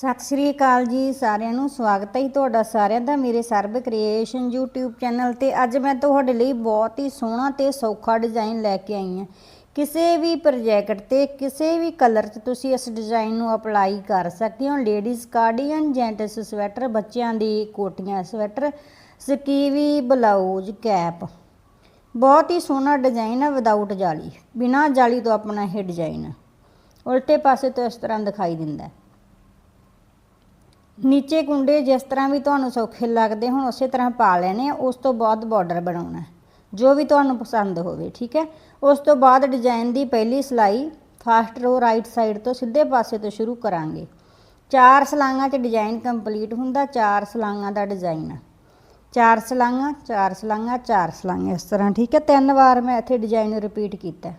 ਸਤਿ ਸ਼੍ਰੀ ਅਕਾਲ ਜੀ, ਸਾਰਿਆਂ ਨੂੰ ਸਵਾਗਤ ਹੈ ਜੀ ਤੁਹਾਡਾ ਸਾਰਿਆਂ ਦਾ ਮੇਰੇ ਸਰਬ ਕ੍ਰੀਏਸ਼ਨ YouTube ਚੈਨਲ ਤੇ। ਅੱਜ ਮੈਂ ਤੁਹਾਡੇ ਲਈ ਬਹੁਤ ਹੀ ਸੋਹਣਾ ਤੇ ਸੌਖਾ ਡਿਜ਼ਾਈਨ ਲੈ ਕੇ ਆਈ ਹਾਂ। ਕਿਸੇ ਵੀ ਪ੍ਰੋਜੈਕਟ ਤੇ, ਕਿਸੇ ਵੀ ਕਲਰ 'ਚ ਤੁਸੀਂ ਇਸ ਡਿਜ਼ਾਈਨ ਨੂੰ ਅਪਲਾਈ ਕਰ ਸਕਦੇ ਹੋ। ਲੇਡੀਜ਼ ਕਾਰਡੀਗਨ ਜੈਂਟਸ ਸਵੈਟਰ ਬੱਚਿਆਂ ਦੀ ਕੋਟੀਆਂ ਸਵੈਟਰ ਸਕੀਵੀ ਬਲਾਊਜ਼ ਕੈਪ ਬਹੁਤ ਹੀ ਸੋਹਣਾ ਡਿਜ਼ਾਈਨ ਹੈ ਵਿਦਆਊਟ ਜਾਲੀ। ਬਿਨਾ ਜਾਲੀ ਤੋਂ ਆਪਣਾ ਇਹ ਡਿਜ਼ਾਈਨ ਉਲਟੇ ਪਾਸੇ ਤੋਂ ਇਸ ਤਰ੍ਹਾਂ ਦਿਖਾਈ ਦਿੰਦਾ ਹੈ। ਨੀਚੇ ਕੁੰਡੇ ਜਿਸ ਤਰ੍ਹਾਂ ਵੀ ਤੁਹਾਨੂੰ ਸੌਖੇ ਲੱਗਦੇ ਹੁਣ, ਉਸੇ ਤਰ੍ਹਾਂ ਪਾ ਲੈਣੇ ਆ, ਉਸ ਤੋਂ ਬਾਅਦ ਬਾਰਡਰ ਬਣਾਉਣਾ ਜੋ ਵੀ ਤੁਹਾਨੂੰ ਪਸੰਦ ਹੋਵੇ, ਠੀਕ ਹੈ? ਉਸ ਤੋਂ ਬਾਅਦ ਡਿਜ਼ਾਈਨ ਦੀ ਪਹਿਲੀ ਸਿਲਾਈ ਫਾਸਟ ਰੋ ਰਾਈਟ ਸਾਈਡ ਤੋਂ ਸਿੱਧੇ ਪਾਸੇ ਤੋਂ ਸ਼ੁਰੂ ਕਰਾਂਗੇ। ਚਾਰ ਸਲਾਈਆਂ 'ਚ ਡਿਜ਼ਾਈਨ ਕੰਪਲੀਟ ਹੁੰਦਾ, ਚਾਰ ਸਲਾਈਆਂ ਦਾ ਡਿਜ਼ਾਈਨ ਹੈ ਚਾਰ ਸਲਾਈਆਂ ਚਾਰ ਸਲਾਈਆਂ ਚਾਰ ਸਲਾਈਆਂ ਇਸ ਤਰ੍ਹਾਂ, ਠੀਕ ਹੈ? ਤਿੰਨ ਵਾਰ ਮੈਂ ਇੱਥੇ ਡਿਜ਼ਾਈਨ ਰਿਪੀਟ ਕੀਤਾ।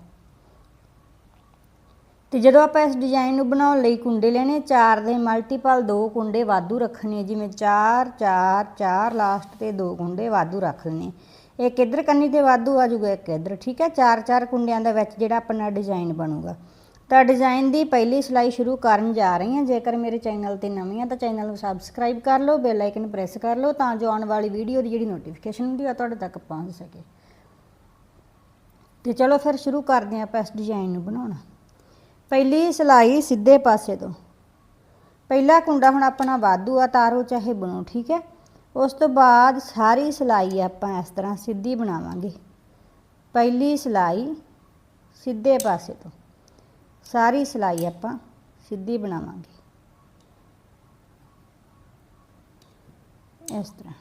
ਤੇ ਜਦੋਂ ਆਪਾਂ ਇਸ ਡਿਜ਼ਾਈਨ ਨੂੰ ਬਣਾਉਣ ਲਈ ਕੁੰਡੇ ਲੈਣੇ, ਚਾਰ ਦੇ ਮਲਟੀਪਲ ਦੋ ਕੁੰਡੇ ਵਾਧੂ ਰੱਖਣੇ ਜਿਵੇਂ 4 4 4 ਲਾਸਟ ਤੇ ਦੋ ਕੁੰਡੇ ਵਾਧੂ ਰੱਖ ਲੈਣੇ ਇੱਕ ਇੱਧਰ ਕੰਨੀ ਤੇ ਵਾਧੂ ਆ ਜਾਊਗਾ, ਇੱਕ ਇੱਧਰ, ਠੀਕ ਹੈ ਚਾਰ ਚਾਰ ਕੁੰਡਿਆਂ ਦੇ ਵਿੱਚ ਜਿਹੜਾ ਆਪਣਾ ਡਿਜ਼ਾਈਨ ਬਣੂਗਾ। ਤਾਂ ਡਿਜ਼ਾਈਨ ਦੀ ਪਹਿਲੀ ਸਿਲਾਈ ਸ਼ੁਰੂ ਕਰਨ ਜਾ ਰਹੀ ਹਾਂ। ਜੇਕਰ ਮੇਰੇ ਚੈਨਲ ਤੇ ਨਵੇਂ ਆ ਤਾਂ ਚੈਨਲ ਨੂੰ ਸਬਸਕ੍ਰਾਈਬ ਕਰ ਲਓ ਬੈਲ ਆਈਕਨ ਪ੍ਰੈਸ ਕਰ ਲਓ ਤਾਂ ਜੋ ਆਉਣ ਵਾਲੀ ਵੀਡੀਓ ਦੀ ਜਿਹੜੀ ਨੋਟੀਫਿਕੇਸ਼ਨ ਹੁੰਦੀ ਆ ਤੁਹਾਡੇ ਤੱਕ ਪਹੁੰਚ ਸਕੇ। ਤੇ ਚਲੋ ਫਿਰ ਸ਼ੁਰੂ ਕਰਦੇ ਹਾਂ ਆਪਾਂ ਇਸ ਡਿਜ਼ਾਈਨ ਨੂੰ ਬਣਾਉਣਾ। ਪਹਿਲੀ ਸਿਲਾਈ ਸਿੱਧੇ ਪਾਸੇ ਤੋਂ। ਪਹਿਲਾ ਕੁੰਡਾ ਹੁਣ ਆਪਣਾ ਵਾਧੂ ਆ, ਤਾਰੋ ਚਾਹੇ ਬਣੋ ਠੀਕ ਹੈ? ਉਸ ਤੋਂ ਬਾਅਦ ਸਾਰੀ ਸਿਲਾਈ ਆਪਾਂ ਇਸ ਤਰ੍ਹਾਂ ਸਿੱਧੀ ਬਣਾਵਾਂਗੇ। ਪਹਿਲੀ ਸਿਲਾਈ ਸਿੱਧੇ ਪਾਸੇ ਤੋਂ। ਸਾਰੀ ਸਿਲਾਈ ਆਪਾਂ ਸਿੱਧੀ ਬਣਾਵਾਂਗੇ। ਇਸ ਤਰ੍ਹਾਂ।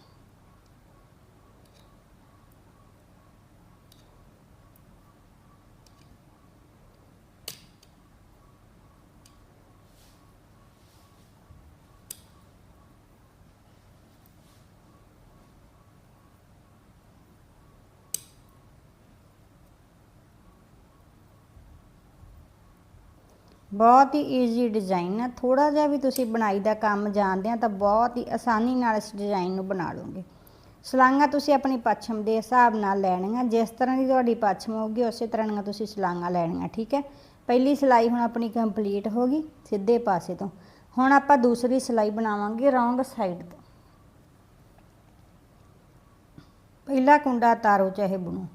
ਬਹੁਤ ਹੀ ਈਜ਼ੀ ਡਿਜ਼ਾਈਨ ਹੈ ਥੋੜਾ ਜਿਹਾ ਵੀ ਤੁਸੀਂ ਬਣਾਈ ਦਾ ਕੰਮ ਜਾਣਦੇ ਆ ਤਾਂ ਬਹੁਤ ਹੀ ਆਸਾਨੀ ਨਾਲ ਇਸ ਡਿਜ਼ਾਈਨ ਨੂੰ ਬਣਾ ਲਓਗੇ। ਸਲਾਂਗਾ ਤੁਸੀਂ ਆਪਣੀ ਪੱਛਮ ਦੇ ਹਿਸਾਬ ਨਾਲ ਲੈਣੀਆਂ। ਜਿਸ ਤਰ੍ਹਾਂ ਦੀ ਤੁਹਾਡੀ ਪੱਛਮ ਹੋਊਗੀ, ਉਸੇ ਤਰ੍ਹਾਂ ਦੀਆਂ ਤੁਸੀਂ ਸਲਾਂਗਾ ਲੈਣੀਆਂ, ਠੀਕ ਹੈ? ਪਹਿਲੀ ਸਿਲਾਈ ਹੁਣ ਆਪਣੀ ਕੰਪਲੀਟ ਹੋ ਗਈ, ਸਿੱਧੇ ਪਾਸੇ ਤੋਂ। ਹੁਣ ਆਪਾਂ ਦੂਸਰੀ ਸਿਲਾਈ ਬਣਾਵਾਂਗੇ ਰੌਂਗ ਸਾਈਡ ਤੋਂ। ਪਹਿਲਾ ਕੁੰਡਾ ਤਾਰੋ ਚਾਹੇ ਬਣੋ।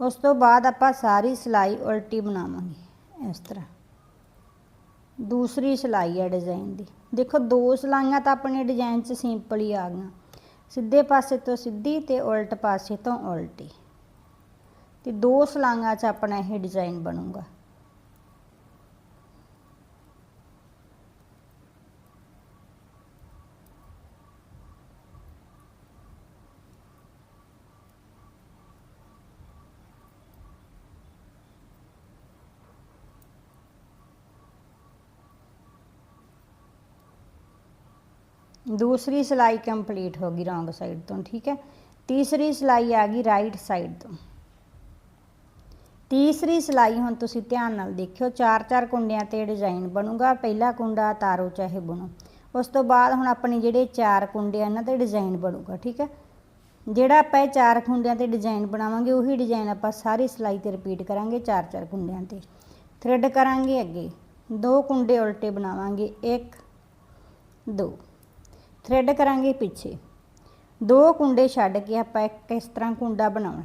ਉਸ ਤੋਂ ਬਾਅਦ ਆਪਾਂ ਸਾਰੀ ਸਿਲਾਈ ਉਲਟੀ ਬਣਾਵਾਂਗੇ, ਇਸ ਤਰ੍ਹਾਂ। ਦੂਸਰੀ ਸਿਲਾਈ ਹੈ ਡਿਜ਼ਾਈਨ ਦੀ। ਦੇਖੋ, ਦੋ ਸਿਲਾਈਆਂ ਤਾਂ ਆਪਣੇ ਡਿਜ਼ਾਈਨ 'ਚ ਸਿੰਪਲ ਹੀ ਆ ਗਈਆਂ। ਸਿੱਧੇ ਪਾਸੇ ਤੋਂ ਸਿੱਧੀ ਤੇ ਉਲਟ ਪਾਸੇ ਤੋਂ ਉਲਟੀ। ਤੇ ਦੋ ਸਿਲਾਈਆਂ 'ਚ ਆਪਣਾ ਇਹ ਡਿਜ਼ਾਈਨ ਬਣੂਗਾ। ਦੂਸਰੀ ਸਿਲਾਈ ਕੰਪਲੀਟ ਹੋ ਗਈ ਰੌਂਗ ਸਾਈਡ ਤੋਂ ਠੀਕ ਹੈ ਤੀਸਰੀ ਸਿਲਾਈ ਆ ਗਈ ਰਾਈਟ ਸਾਈਡ ਤੋਂ ਤੀਸਰੀ ਸਿਲਾਈ ਹੁਣ ਤੁਸੀਂ ਧਿਆਨ ਨਾਲ ਦੇਖਿਓ ਚਾਰ ਚਾਰ ਕੁੰਡਿਆਂ ਤੇ ਡਿਜ਼ਾਈਨ ਬਣੂਗਾ ਪਹਿਲਾ ਕੁੰਡਾ ਤਾਰੋ ਚਾਹੇ ਬਣੋ ਉਸ ਤੋਂ ਬਾਅਦ ਹੁਣ ਆਪਣੀ ਜਿਹੜੇ ਚਾਰ ਕੁੰਡੇ ਆ ਇਹਨਾਂ ਤੇ ਡਿਜ਼ਾਈਨ ਬਣੂਗਾ ਠੀਕ ਹੈ ਜਿਹੜਾ ਆਪਾਂ ਇਹ ਚਾਰ ਕੁੰਡਿਆਂ ਤੇ ਡਿਜ਼ਾਈਨ ਬਣਾਵਾਂਗੇ ਉਹੀ ਡਿਜ਼ਾਈਨ ਆਪਾਂ ਸਾਰੀ ਸਿਲਾਈ ਤੇ ਰਿਪੀਟ ਕਰਾਂਗੇ ਚਾਰ ਚਾਰ ਕੁੰਡਿਆਂ ਤੇ ਥ੍ਰੈਡ ਕਰਾਂਗੇ ਅੱਗੇ ਦੋ ਕੁੰਡੇ ਉਲਟੇ ਬਣਾਵਾਂਗੇ 1 2 ਥ੍ਰੈਡ ਕਰਾਂਗੇ ਪਿੱਛੇ। ਦੋ ਕੁੰਡੇ ਛੱਡ ਕੇ ਆਪਾਂ ਇੱਕ ਇਸ ਤਰ੍ਹਾਂ ਕੁੰਡਾ ਬਣਾਉਣਾ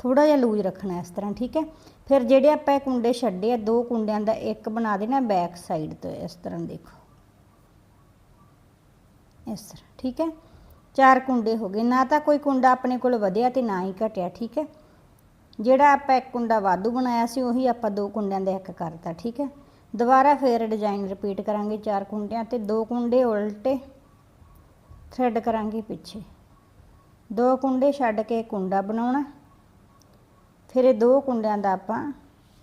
ਥੋੜਾ ਜਿਹਾ ਲੂਜ਼ ਰੱਖਣਾ ਇਸ ਤਰ੍ਹਾਂ, ਠੀਕ ਹੈ? ਫਿਰ ਜਿਹੜੇ ਆਪਾਂ ਇਹ ਕੁੰਡੇ ਛੱਡੇ ਆ, ਦੋ ਕੁੰਡਿਆਂ ਦਾ ਇੱਕ ਬਣਾ ਦੇਣਾ ਬੈਕ ਸਾਈਡ ਤੋਂ, ਇਸ ਤਰ੍ਹਾਂ ਦੇਖੋ। ਇਸ ਤਰ੍ਹਾਂ, ਠੀਕ ਹੈ? ਚਾਰ ਕੁੰਡੇ ਹੋ ਗਏ। ਨਾ ਤਾਂ ਕੋਈ ਕੁੰਡਾ ਆਪਣੇ ਕੋਲ ਵਧਿਆ ਤੇ ਨਾ ਹੀ ਘਟਿਆ, ਠੀਕ ਹੈ? ਜਿਹੜਾ ਆਪਾਂ ਇੱਕ ਕੁੰਡਾ ਵਾਧੂ ਬਣਾਇਆ ਸੀ, ਉਹੀ ਆਪਾਂ ਦੋ ਕੁੰਡਿਆਂ ਦਾ ਇੱਕ ਕਰਤਾ, ਠੀਕ ਹੈ? ਦੁਬਾਰਾ ਫੇਰ ਡਿਜ਼ਾਈਨ ਰਿਪੀਟ ਕਰਾਂਗੇ ਚਾਰ ਕੁੰਡਿਆਂ ਤੇ। ਦੋ ਕੁੰਡੇ ਉਲਟੇ ਥਰੈਡ ਕਰਾਂਗੇ ਪਿੱਛੇ। ਦੋ ਕੁੰਡੇ ਛੱਡ ਕੇ ਕੁੰਡਾ ਬਣਾਉਣਾ। ਫਿਰ ਇਹ ਦੋ ਕੁੰਡਿਆਂ ਦਾ ਆਪਾਂ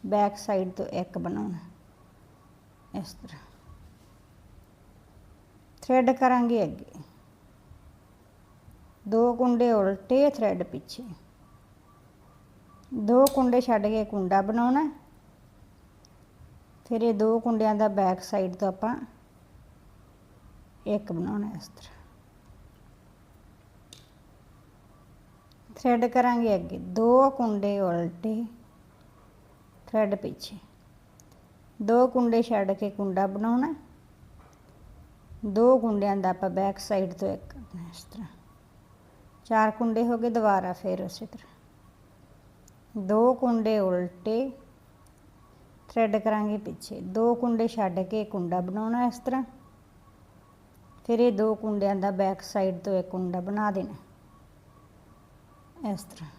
ਬੈਕ ਸਾਈਡ ਤੋਂ ਇੱਕ ਬਣਾਉਣਾ। ਇਸ ਤਰ੍ਹਾਂ। ਥ੍ਰੈਡ ਕਰਾਂਗੇ ਅੱਗੇ। ਦੋ ਕੁੰਡੇ ਉਲਟੇ ਥਰੈਡ ਪਿੱਛੇ। ਦੋ ਕੁੰਡੇ ਛੱਡ ਕੇ ਕੁੰਡਾ ਬਣਾਉਣਾ। ਫਿਰ ਇਹ ਦੋ ਕੁੰਡਿਆਂ ਦਾ ਬੈਕ ਸਾਈਡ ਤੋਂ ਆਪਾਂ ਇੱਕ ਬਣਾਉਣਾ ਇਸ ਤਰ੍ਹਾਂ। ਥ੍ਰੈਡ ਕਰਾਂਗੇ ਅੱਗੇ। ਦੋ ਕੁੰਡੇ ਉਲਟੇ ਥ੍ਰੈਡ ਪਿੱਛੇ। ਦੋ ਕੁੰਡੇ ਛੱਡ ਕੇ ਕੁੰਡਾ ਬਣਾਉਣਾ। ਦੋ ਕੁੰਡਿਆਂ ਦਾ ਆਪਾਂ ਬੈਕ ਸਾਈਡ ਤੋਂ ਇੱਕ ਕਰਨਾ ਇਸ ਤਰ੍ਹਾਂ। ਚਾਰ ਕੁੰਡੇ ਹੋ ਗਏ, ਦੁਬਾਰਾ ਫਿਰ ਉਸੇ ਤਰ੍ਹਾਂ। ਦੋ ਕੁੰਡੇ ਉਲਟੇ ਥ੍ਰੈਡ ਕਰਾਂਗੇ ਪਿੱਛੇ। ਦੋ ਕੁੰਡੇ ਛੱਡ ਕੇ ਕੁੰਡਾ ਬਣਾਉਣਾ ਇਸ ਤਰ੍ਹਾਂ। ਫਿਰ ਇਹ ਦੋ ਕੁੰਡਿਆਂ ਦਾ ਬੈਕ ਸਾਈਡ ਤੋਂ ਇੱਕ ਕੁੰਡਾ ਬਣਾ ਦੇਣਾ। ਇਸ ਤਰ੍ਹਾਂ।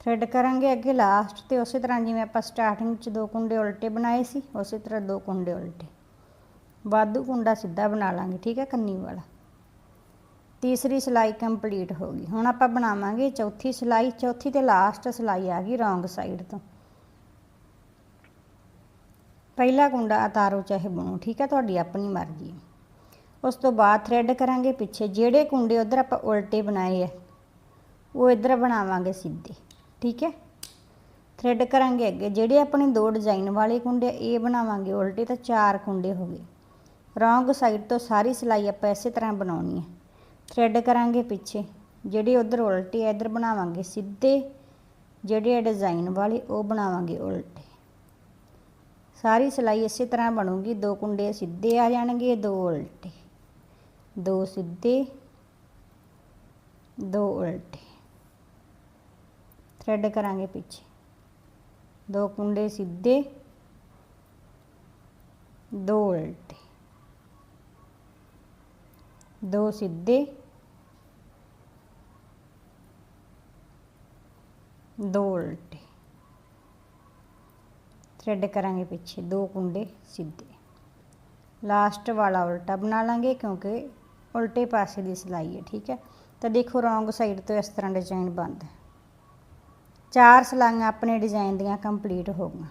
ਥ੍ਰੈਡ ਕਰਾਂਗੇ ਅੱਗੇ ਲਾਸਟ ਤੇ ਉਸੇ ਤਰ੍ਹਾਂ ਜਿਵੇਂ ਆਪਾਂ ਸਟਾਰਟਿੰਗ 'ਚ ਦੋ ਕੁੰਡੇ ਉਲਟੇ ਬਣਾਏ ਸੀ, ਉਸੇ ਤਰ੍ਹਾਂ ਦੋ ਕੁੰਡੇ ਉਲਟੇ। ਵਾਧੂ ਕੁੰਡਾ ਸਿੱਧਾ ਬਣਾ ਲਾਂਗੇ, ਠੀਕ ਹੈ, ਕੰਨੀ ਵਾਲਾ। ਤੀਸਰੀ ਸਿਲਾਈ ਕੰਪਲੀਟ ਹੋ ਗਈ। ਹੁਣ ਆਪਾਂ ਬਣਾਵਾਂਗੇ ਚੌਥੀ ਸਿਲਾਈ, ਚੌਥੀ ਤੇ ਲਾਸਟ ਸਿਲਾਈ ਆ ਗਈ ਰੌਂਗ ਸਾਈਡ ਤੋਂ। ਪਹਿਲਾ ਕੁੰਡਾ ਉਤਾਰੋ ਚਾਹੇ ਬਣੋ, ਠੀਕ ਹੈ, ਤੁਹਾਡੀ ਆਪਣੀ ਮਰਜ਼ੀ ਉਸ ਤੋਂ ਬਾਅਦ ਥ੍ਰੈਡ ਕਰਾਂਗੇ, ਪਿੱਛੇ ਜਿਹੜੇ ਕੁੰਡੇ ਉਧਰ ਆਪਾਂ ਉਲਟੇ ਬਣਾਏ ਆ ਉਹ ਇਧਰ ਬਣਾਵਾਂਗੇ ਸਿੱਧੇ ਠੀਕ ਹੈ? ਥ੍ਰੈਡ ਕਰਾਂਗੇ ਅੱਗੇ। ਜਿਹੜੇ ਆਪਣੇ ਦੋ ਡਿਜ਼ਾਈਨ ਵਾਲੇ ਕੁੰਡੇ ਆ, ਇਹ ਬਣਾਵਾਂਗੇ। ਉਲਟੇ ਤਾਂ ਚਾਰ ਕੁੰਡੇ ਹੋ ਗਏ। ਰੌਂਗ ਸਾਈਡ ਤੋਂ ਸਾਰੀ ਸਿਲਾਈ ਆਪਾਂ ਇਸੇ ਤਰ੍ਹਾਂ ਬਣਾਉਣੀ ਹੈ। ਥ੍ਰੈਡ ਕਰਾਂਗੇ ਪਿੱਛੇ। ਜਿਹੜੇ ਉਧਰ ਉਲਟੇ ਆ ਇਧਰ ਬਣਾਵਾਂਗੇ ਸਿੱਧੇ। ਜਿਹੜੇ ਆ ਡਿਜ਼ਾਈਨ ਵਾਲੇ ਉਹ ਬਣਾਵਾਂਗੇ ਉਲਟੇ। ਸਾਰੀ ਸਿਲਾਈ ਇਸੇ ਤਰ੍ਹਾਂ ਬਣੂਗੀ। ਦੋ ਕੁੰਡੇ ਸਿੱਧੇ ਆ ਜਾਣਗੇ ਦੋ ਉਲਟੇ। ਦੋ ਸਿੱਧੇ ਦੋ ਉਲਟੇ। ਥਰੈਡ ਕਰਾਂਗੇ ਪਿੱਛੇ। ਦੋ ਕੁੰਡੇ ਸਿੱਧੇ। ਦੋ ਉਲਟੇ। ਦੋ ਸਿੱਧੇ। ਦੋ ਉਲਟੇ। ਥ੍ਰੈਡ ਕਰਾਂਗੇ ਪਿੱਛੇ। ਦੋ ਕੁੰਡੇ ਸਿੱਧੇ। ਲਾਸਟ ਵਾਲਾ ਉਲਟਾ ਬਣਾ ਲਾਂਗੇ ਕਿਉਂਕਿ ਉਲਟੇ ਪਾਸੇ ਦੀ ਸਿਲਾਈ ਹੈ, ਠੀਕ ਹੈ? ਤਾਂ ਦੇਖੋ ਰੌਂਗ ਸਾਈਡ ਤੋਂ ਇਸ ਤਰ੍ਹਾਂ ਡਿਜ਼ਾਈਨ ਬਣਦਾ ਹੈ। ਚਾਰ ਸਲਾਈਆਂ ਆਪਣੇ ਡਿਜ਼ਾਈਨ ਦੀਆਂ ਕੰਪਲੀਟ ਹੋ ਗਈਆਂ।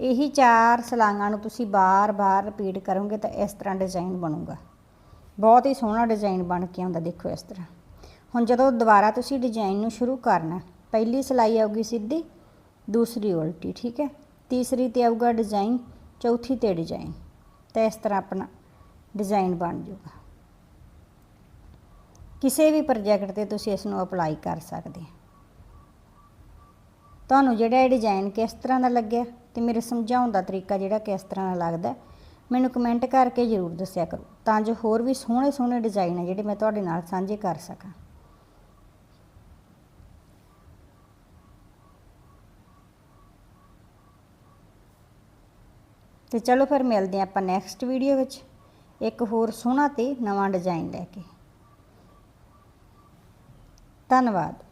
ਇਹੀ ਚਾਰ ਸਲਾਈਆਂ ਨੂੰ ਤੁਸੀਂ ਬਾਰ-ਬਾਰ ਰਿਪੀਟ ਕਰੋਗੇ ਤਾਂ ਇਸ ਤਰ੍ਹਾਂ ਡਿਜ਼ਾਈਨ ਬਣੂਗਾ। ਬਹੁਤ ਹੀ ਸੋਹਣਾ ਡਿਜ਼ਾਈਨ ਬਣ ਕੇ ਆਉਂਦਾ, ਦੇਖੋ ਇਸ ਤਰ੍ਹਾਂ। ਹੁਣ ਜਦੋਂ ਦੁਬਾਰਾ ਤੁਸੀਂ ਡਿਜ਼ਾਈਨ ਨੂੰ ਸ਼ੁਰੂ ਕਰਨਾ, ਪਹਿਲੀ ਸਿਲਾਈ ਆਊਗੀ ਸਿੱਧੀ, ਦੂਸਰੀ ਉਲਟੀ, ਠੀਕ ਹੈ? ਤੀਸਰੀ ਤੇ ਆਊਗਾ ਡਿਜ਼ਾਈਨ, ਚੌਥੀ ਤੇ ਡਿਜ਼ਾਈਨ। ਤਾਂ ਇਸ ਤਰ੍ਹਾਂ ਆਪਣਾ ਡਿਜ਼ਾਈਨ ਬਣ ਜਾਊਗਾ। ਕਿਸੇ ਵੀ ਪ੍ਰੋਜੈਕਟ ਤੇ ਤੁਸੀਂ ਇਸ ਨੂੰ ਅਪਲਾਈ ਕਰ ਸਕਦੇ ਹੋ। ਤੁਹਾਨੂੰ ਜਿਹੜਾ ਇਹ ਡਿਜ਼ਾਈਨ ਕਿਸ ਤਰ੍ਹਾਂ ਦਾ ਲੱਗਿਆ ਤੇ ਮੇਰੇ ਸਮਝਾਉਣ ਦਾ ਤਰੀਕਾ ਜਿਹੜਾ ਕਿਸ ਤਰ੍ਹਾਂ ਦਾ ਲੱਗਦਾ, ਮੈਨੂੰ ਕਮੈਂਟ ਕਰਕੇ ਜ਼ਰੂਰ ਦੱਸਿਆ ਕਰੋ। ਤਾਂ ਜੋ ਹੋਰ ਵੀ ਸੋਹਣੇ ਸੋਹਣੇ ਡਿਜ਼ਾਈਨ ਆ ਜਿਹੜੇ ਮੈਂ ਤੁਹਾਡੇ ਨਾਲ ਸਾਂਝੇ ਕਰ ਸਕਾਂ। ਤੇ ਚਲੋ ਫਿਰ ਮਿਲਦੇ ਹਾਂ ਆਪਾਂ ਨੈਕਸਟ ਵੀਡੀਓ ਵਿੱਚ। ਇੱਕ ਹੋਰ ਸੋਹਣਾ ਤੇ ਨਵਾਂ ਡਿਜ਼ਾਈਨ ਲੈ ਕੇ। ਧੰਨਵਾਦ।